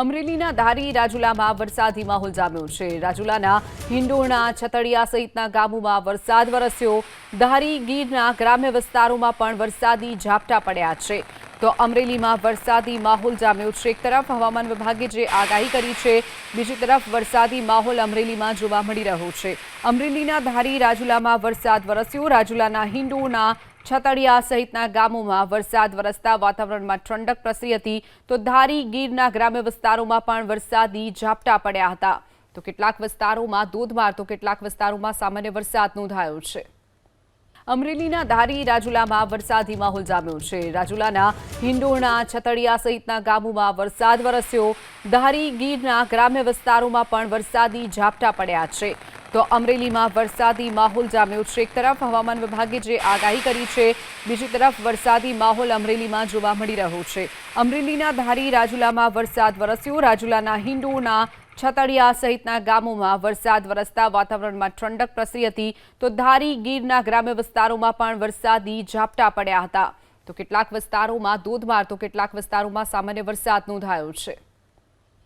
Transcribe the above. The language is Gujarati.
અમરેલીના ધારી રાજુલામાં વરસાદી માહોલ જામ્યો છે. રાજુલાના હિંડોળના છતડિયા સહિતના ગામોમાં વરસાદ વરસ્યો. ધારી ગીરના ગ્રામ્ય વિસ્તારોમાં પણ વરસાદી ઝાપટા પડ્યા છે. તો અમરેલીમાં વરસાદી માહોલ જામ્યો છે. એક તરફ હવામાન વિભાગે જે આગાહી કરી છે, બીજી તરફ વરસાદી માહોલ અમરેલીમાં જોવા મળી રહ્યો છે. અમરેલીના ધારી રાજુલામાં વરસાદ વરસ્યો. રાજુલાના હિંડોળના છતડિયા સહિતના ગામોમાં વરસાદ વરસતા વાતાવરણમાં ઠંડક પ્રસરી હતી તો ધારી ગીરના ગ્રામ્ય વિસ્તારોમાં પણ વરસાદી ઝાપટા પડ્યા હતા. તો કેટલાક વિસ્તારોમાં ધોધમાર, તો કેટલાક વિસ્તારોમાં સામાન્ય વરસાદ નોંધાયો છે. અમરેલીના ધારી રાજુલામાં વરસાદી માહોલ જામ્યો છે. રાજુલાના હિંડોળના છતડિયા સહિતના ગામોમાં વરસાદ વરસ્યો. ધારી ગીરના ગ્રામ્ય વિસ્તારોમાં પણ વરસાદી ઝાપટા પડ્યા છે. તો અમરેલીમાં વરસાદી માહોલ જામ્યો છે. એક તરફ હવામાન વિભાગે જે આગાહી કરી છે, બીજી તરફ વરસાદી માહોલ અમરેલીમાં જોવા મળી રહ્યો છે. અમરેલીના ધારી રાજુલામાં વરસાદ વરસ્યો. રાજુલાના હિંડોળના છતડિયા સહિતના ગામોમાં વરસાદ વરસતા વાતાવરણમાં ઠંડક પ્રસરી હતી. તો ધારી ગીરના ગ્રામ્ય વિસ્તારોમાં પણ વરસાદી ઝાપટા પડ્યા હતા. તો કેટલાક વિસ્તારોમાં ધોધમાર, તો કેટલાક વિસ્તારોમાં સામાન્ય વરસાદ નોંધાયો છે.